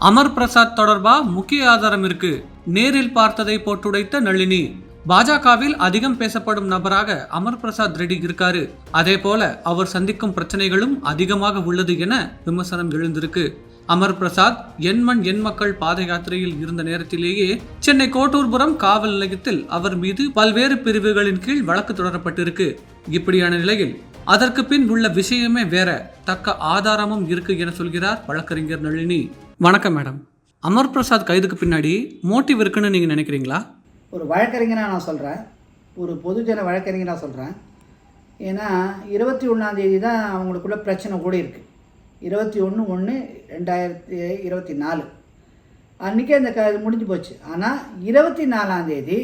அமர் பிரசாத் தொடர்பா முக்கிய ஆதாரம் இருக்கு. நேரில் பார்த்ததை போட்டுடைத்த நளினி. பாஜகவில் அதிகம் பேசப்படும் நபராக அமர் பிரசாத் ரெட்டி இருக்காரு. அதே போல அவர் சந்திக்கும் பிரச்சனைகளும் அதிகமாக உள்ளது என விமர்சனம் எழுந்திருக்கு. அமர் பிரசாத் எண்மண் எண் மக்கள் பாத யாத்திரையில் இருந்த நேரத்திலேயே சென்னை கோட்டூர்புரம் காவல் நிலையத்தில் அவர் மீது பல்வேறு பிரிவுகளின் கீழ் வழக்கு தொடரப்பட்டிருக்கு. இப்படியான நிலையில் அதற்கு பின் உள்ள விஷயமே வேற. தக்க ஆதாரமும் இருக்கு என சொல்கிறார் வழக்கறிஞர் நளினி. வணக்கம் மேடம். அமர் பிரசாத் கைதுக்கு பின்னாடி மோட்டிவ் இருக்குன்னு நீங்கள் நினைக்கிறீங்களா? ஒரு வழக்கறிஞராக நான் சொல்கிறேன் ஒரு பொதுஜன வழக்கறிஞராக சொல்கிறேன் ஏன்னா இருபத்தி ஒன்றாந்தேதி தான் அவங்களுக்குள்ள பிரச்சனை கூட இருக்குது இருபத்தி ஒன்று ஒன்று ரெண்டாயிரத்தி இருபத்தி நாலு. அன்றைக்கே அந்த க இது முடிஞ்சு போச்சு. ஆனால் இருபத்தி நாலாந்தேதி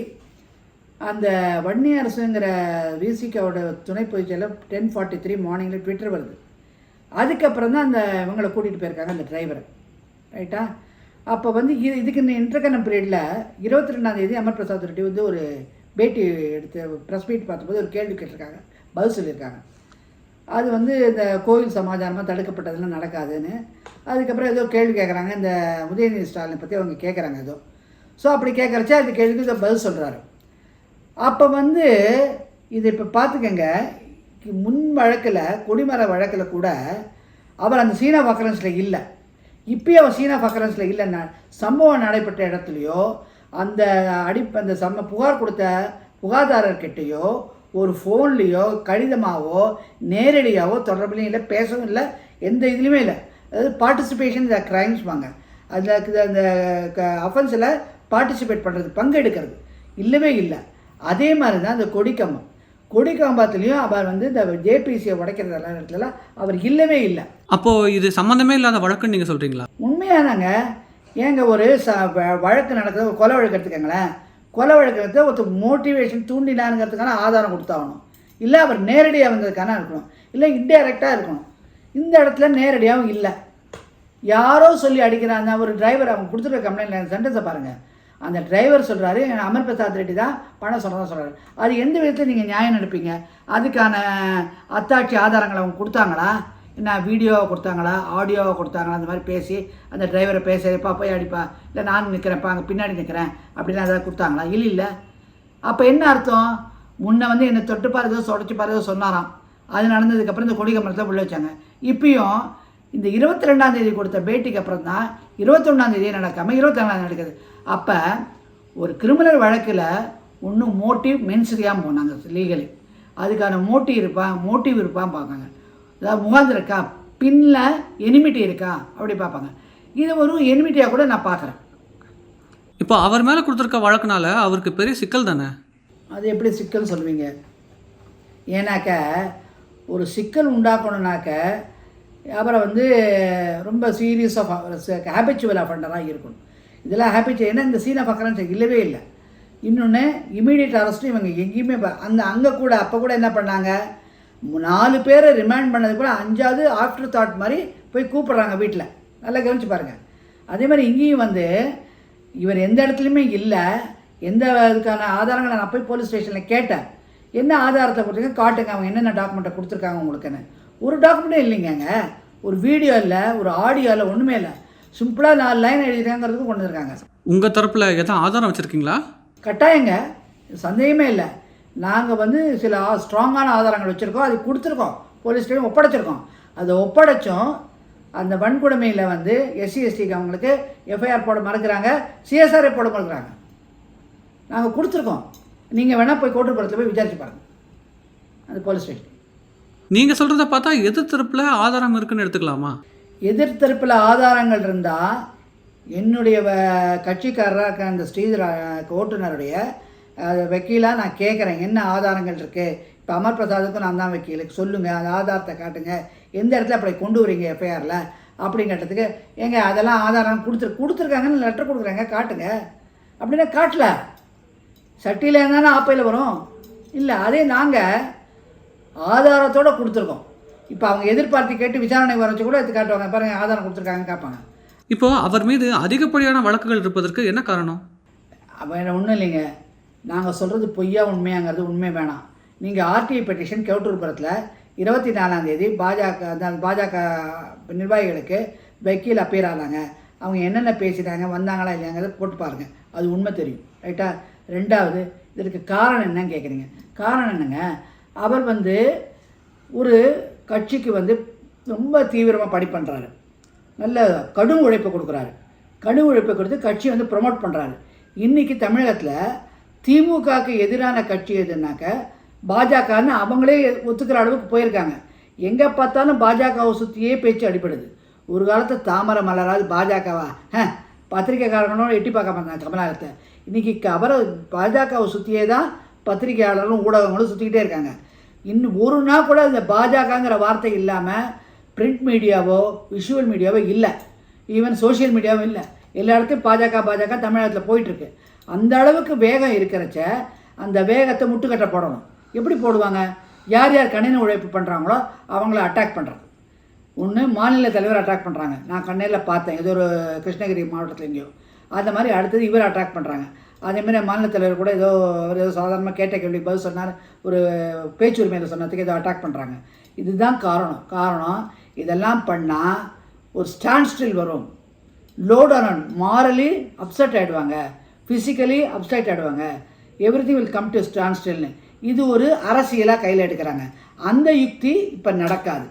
அந்த வன்னி அரசுங்கிற விசிகாவோட துணை பொதுச்செயலர் டென் ஃபார்ட்டி த்ரீ மார்னிங்கில் ட்விட்டர் வருது. அதுக்கப்புறம் தான் அந்த இவங்களை கூட்டிகிட்டு போயிருக்காங்க அந்த டிரைவரை. ரைட்டா அப்போ வந்து இது இதுக்கு இந்த இன்டர்கனம் பீரியடில் இருபத்தி ரெண்டாந்தேதி அமர் பிரசாத் ரெட்டி வந்து ஒரு பேட்டி எடுத்து ப்ரெஸ் மீட் பார்த்தபோது ஒரு கேள்வி கேட்டிருக்காங்க. பதில் சொல்லியிருக்காங்க. அது வந்து இந்த கோவில் சமாதானமாக தடுக்கப்பட்டதெல்லாம் நடக்காதுன்னு. அதுக்கப்புறம் ஏதோ கேள்வி கேட்குறாங்க இந்த உதயநிதி ஸ்டாலினை பற்றி அவங்க கேட்குறாங்க ஏதோ. ஸோ அப்படி கேட்குறச்ச அந்த கேள்விக்கு இதை பதில் சொல்கிறாரு அப்போ வந்து இது இப்போ பார்த்துக்கங்க முன் வழக்கில் குடிமர வழக்கில் கூட அவர் அந்த சீனா வக்கரன்ஸில் இல்லை. இப்பயும் அவன் சீனா ஃபக்கரன்ஸில் இல்லைன்னா சம்பவம் நடைபெற்ற இடத்துலையோ அந்த அடி அந்த சம்ம புகார் கொடுத்த புகார்தாரர்கிட்டயோ ஒரு ஃபோன்லேயோ கடிதமாகவோ நேரடியாகவோ தொடர்புலையும் இல்லை பேசவும் இல்லை எந்த இதுலேயுமே இல்லை. அதாவது பார்ட்டிசிபேஷன் இந்த க்ரைம்ஸ் வாங்க. அதில் அந்த அஃபென்ஸில் பார்ட்டிசிபேட் பண்ணுறது பங்கெடுக்கிறது. இல்லவே இல்லை. அதே மாதிரி தான் அந்த கொடிக்கம்பம். கொடிக்கம்பத்துலேயும் அவர் வந்து இந்த ஜேபிசியை உடைக்கிற இடத்துல அவர் இல்லவே இல்லை. அப்போ இது சம்பந்தமே இல்லாத வழக்குன்னு நீங்க சொல்றீங்களா? உண்மையானாங்க ஏங்க ஒரு ச வழக்கு நடக்குது ஒரு கொலை வழக்கு எடுத்துக்கங்களேன். கொலை வழக்கு எடுத்து ஒருத்தர் மோட்டிவேஷன் தூண்டினானுங்கிறதுக்கான ஆதாரம் கொடுத்தாகணும். இல்லை அவர் நேரடியாக வந்ததுக்கான இருக்கணும். இல்லை இன்டைரக்டாக இருக்கணும். இந்த இடத்துல நேரடியாகவும் இல்லை. யாரோ சொல்லி அடிக்கிறாங்க ஒரு டிரைவர் அவங்க கொடுத்துருக்க கம்ப்ளைண்ட் சென்டென்ஸை பாருங்கள் அந்த டிரைவர் சொல்கிறாரு அமர் பிரசாத் ரெட்டி தான் பணம் சொல்கிறதா சொல்கிறாரு அது எந்த விதத்தில் நீங்கள் நியாயம் நடப்பீங்க அதுக்கான அத்தாட்சி ஆதாரங்களை அவங்க கொடுத்தாங்களா? என்ன வீடியோவை கொடுத்தாங்களா? ஆடியோவை கொடுத்தாங்களா? அந்த மாதிரி பேசி அந்த டிரைவரை பேசுகிறப்பா போய் அடிப்பா. இல்லை நான் நிற்கிறேன்ப்பா அங்கே பின்னாடி நிற்கிறேன் அப்படிலாம் ஏதாவது கொடுத்தாங்களா? இல்லை இல்லை. அப்போ என்ன அர்த்தம்? முன்ன வந்து என்னை தொட்டு பாருதோ ஏதோ சொடச்சு ஏதோ சொன்னாராம். அது நடந்ததுக்கப்புறம் இந்த கொடிக மரத்தை உள்ள வச்சாங்க. இப்பயும் இந்த இருபத்தி ரெண்டாந்தேதி கொடுத்த பேட்டிக்கு அப்புறம் தான் இருபத்தொன்னாந்தேதியே நடக்காமல் இருபத்தி நடக்குது. அப்போ ஒரு கிரிமினல் வழக்கில் ஒன்றும் மோட்டிவ் மென்சரியாமல் போனாங்க லீகலி அதுக்கான மோட்டிவ் இருப்பா மோட்டிவ் இருப்பான்னு பார்ப்பாங்க. அதாவது முகாந்திரம் இருக்கா? பின்னில் எனிமிட்டி இருக்கா? அப்படி பார்ப்பாங்க. இது ஒரு எனிமிட்டியாக கூட நான் பார்க்குறேன். இப்போ அவர் மேல கொடுத்துருக்க வழக்குனால அவருக்கு பெரிய சிக்கல் தானே? அது எப்படி சிக்கல் சொல்லுவீங்க? ஏன்னாக்க ஒரு சிக்கல் உண்டாக்கணுனாக்க அப்புறம் வந்து ரொம்ப சீரியஸ் ஆஃப் ஹேபிச்சுவல் அஃபண்டராக இருக்கணும். இதெல்லாம் ஹேபிச்சு ஏன்னா இந்த சீனை பார்க்குறேன்னு இல்லவே இல்லை. இன்னொன்று இமீடியட் அரெஸ்ட்டும் இவங்க எங்கேயுமே அந்த அங்கே கூட அப்போ கூட என்ன பண்ணாங்க? நாலு பேரை ரிமாண்ட் பண்ணது கூட அஞ்சாவது ஆஃப்டர் தாட் மாதிரி போய் கூப்பிட்றாங்க வீட்டில் நல்லா கவனிச்சு பாருங்கள் அதே மாதிரி இங்கேயும் வந்து இவர் எந்த இடத்துலையுமே இல்லை. எந்த இதுக்கான ஆதாரங்களை நான் போய் போலீஸ் ஸ்டேஷனில் கேட்டேன். என்ன ஆதாரத்தை கொடுத்துங்க? காட்டுங்க. அவங்க என்னென்ன டாக்குமெண்ட்டை கொடுத்துருக்காங்க உங்களுக்குன்னு. ஒரு டாக்குமெண்ட்டும் இல்லைங்க ஒரு வீடியோ இல்லை ஒரு ஆடியோ இல்லை ஒன்றுமே இல்லை. சிம்பிளாக நாலு லைன் எழுதிருக்காங்கிறதுக்கு கொண்டு வந்திருக்காங்க. உங்க தரப்புல எதாவது ஆதாரம் வச்சிருக்கீங்களா? கட்டாயங்க. சந்தேகமே இல்லை. நாங்கள் வந்து சில ஸ்ட்ராங்கான ஆதாரங்கள் வச்சுருக்கோம். அது கொடுத்துருக்கோம். போலீஸ் ஸ்டேஷன் ஒப்படைச்சிருக்கோம். அதை ஒப்படைச்சும் அந்த வன்கொடுமையில் வந்து எஸ்சி எஸ்டிக்கு அவங்களுக்கு எஃப்ஐஆர் போட மறுக்கிறாங்க. சிஎஸ்ஆர்ஏ போட மறுக்கிறாங்க. நாங்கள் கொடுத்துருக்கோம். நீங்கள் வேணால் போய் கோட்டுப்புறத்தில் போய் விசாரிச்சு பாருங்க. அந்த போலீஸ் ஸ்டேஷன். நீங்க சொல்றத பார்த்தா எதிர் தரப்புல ஆதாரம் இருக்குன்னு எடுத்துக்கலாமா? எதிர்த்தரப்பில் ஆதாரங்கள் இருந்தால் என்னுடைய வ- கட்சிக்காரராக இருக்க அந்த ஸ்ரீதர ஓட்டுநருடைய வக்கீலாக நான் கேட்குறேன் என்ன ஆதாரங்கள் இருக்குது இப்போ அமர் பிரசாதுக்கும் நான் தான் வக்கீலுக்கு சொல்லுங்கள் அந்த ஆதாரத்தை காட்டுங்க. எந்த இடத்துல அப்படி கொண்டு வரீங்க எஃப்ஐஆரில் அப்படிங்கிறதுக்கு ஏங்க அதெல்லாம் ஆதாரம் கொடுத்துரு கொடுத்துருக்காங்கன்னு லெட்டர் கொடுக்குறாங்க காட்டுங்க. அப்படின்னா காட்டல. சட்டியில் இருந்தானே ஆப்பையில் வரும்? இல்லை அதே நாங்கள் ஆதாரத்தோடு கொடுத்துருக்கோம். இப்போ அவங்க எதிர்பார்த்து கேட்டு விசாரணை வர வச்சு கூட எடுத்து காட்டுவாங்க. பாருங்க ஆதாரம் கொடுத்துருக்காங்க கேட்பாங்க இப்போ அவர் மீது அதிகப்படியான வழக்குகள் இருப்பதற்கு என்ன காரணம்? வேற ஒன்றும் இல்லைங்க. நாங்கள் சொல்கிறது பொய்யா உண்மையாங்கிறது உண்மை வேணாம். நீங்கள் ஆர்டிஐ பெட்டிஷன் கவுட்டூர்புரத்தில் இருபத்தி நாலாம் தேதி பாஜக அந்த பாஜக நிர்வாகிகளுக்கு வக்கீல் அப்பீர் ஆனாங்க. அவங்க என்னென்ன பேசிட்டாங்க வந்தாங்களா இல்லையாங்கிறத போட்டு பாருங்கள் அது உண்மை தெரியும். ரைட்டா ரெண்டாவது இதற்கு காரணம் என்னன்னு கேட்குறீங்க காரணம் என்னங்க? அவர் வந்து ஒரு கட்சிக்கு வந்து ரொம்ப தீவிரமாக பணி பண்ணுறாரு நல்ல கடும் உழைப்பை கொடுக்குறாரு. கடும் உழைப்பை கொடுத்து கட்சியை வந்து ப்ரொமோட் பண்ணுறாரு இன்றைக்கி தமிழகத்தில் திமுகவுக்கு எதிரான கட்சி எதுனாக்க பாஜகன்னு அவங்களே ஒத்துக்கிற அளவுக்கு போயிருக்காங்க. எங்கே பார்த்தாலும் பாஜகவை சுற்றியே பேச்சு அடிப்படுது ஒரு காலத்தில் தாமரை மலராது பாஜகவா? ஹ பத்திரிக்கைக்காரங்களும் எட்டி பார்க்க மாட்டாங்க கமலஹாசத்தை இன்றைக்கி அவரை பாஜகவை சுற்றியே தான் பத்திரிகையாளர்களும் ஊடகங்களும் சுற்றிக்கிட்டே இருக்காங்க. இன்னும் ஒரு நாள் கூட இந்த பாஜகங்கிற வார்த்தை இல்லாமல் பிரிண்ட் மீடியாவோ விஷுவல் மீடியாவோ இல்லை. ஈவன் சோஷியல் மீடியாவும் இல்லை. எல்லா இடத்தையும் பாஜக பாஜக தமிழகத்தில் போயிட்டுருக்கு. அந்த அளவுக்கு வேகம் இருக்கிறச்ச அந்த வேகத்தை முட்டுக்கட்டை போடணும். எப்படி போடுவாங்க? யார் யார் கணினி உழைப்பு பண்ணுறாங்களோ அவங்கள அட்டாக் பண்ணுறது ஒன்று மாநில தலைவர் அட்டாக் பண்ணுறாங்க நான் கண்ணையில் பார்த்தேன். ஏதோ ஒரு கிருஷ்ணகிரி மாவட்டத்தில் எங்கேயோ. அந்த மாதிரி அடுத்தது இவர் அட்டாக் பண்ணுறாங்க அதேமாதிரி மாநில தலைவர் கூட ஏதோ அவர் ஏதோ சாதாரணமாக கேட்ட கேள்வி பதில் சொன்னார். ஒரு பேச்சுரிமையில் சொன்னதுக்கு ஏதோ அட்டாக் பண்ணுறாங்க இதுதான் காரணம். காரணம் இதெல்லாம் பண்ணால் ஒரு ஸ்டாண்ட் ஸ்டில் வரும் லோட் ஆன் மாரலி அப்செட் ஆகிடுவாங்க ஃபிசிக்கலி அப்செட் ஆகிடுவாங்க everything will come to stand ஸ்டில்னு இது ஒரு அரசியலாக கையில் எடுக்கிறாங்க. அந்த யுக்தி இப்போ நடக்காது.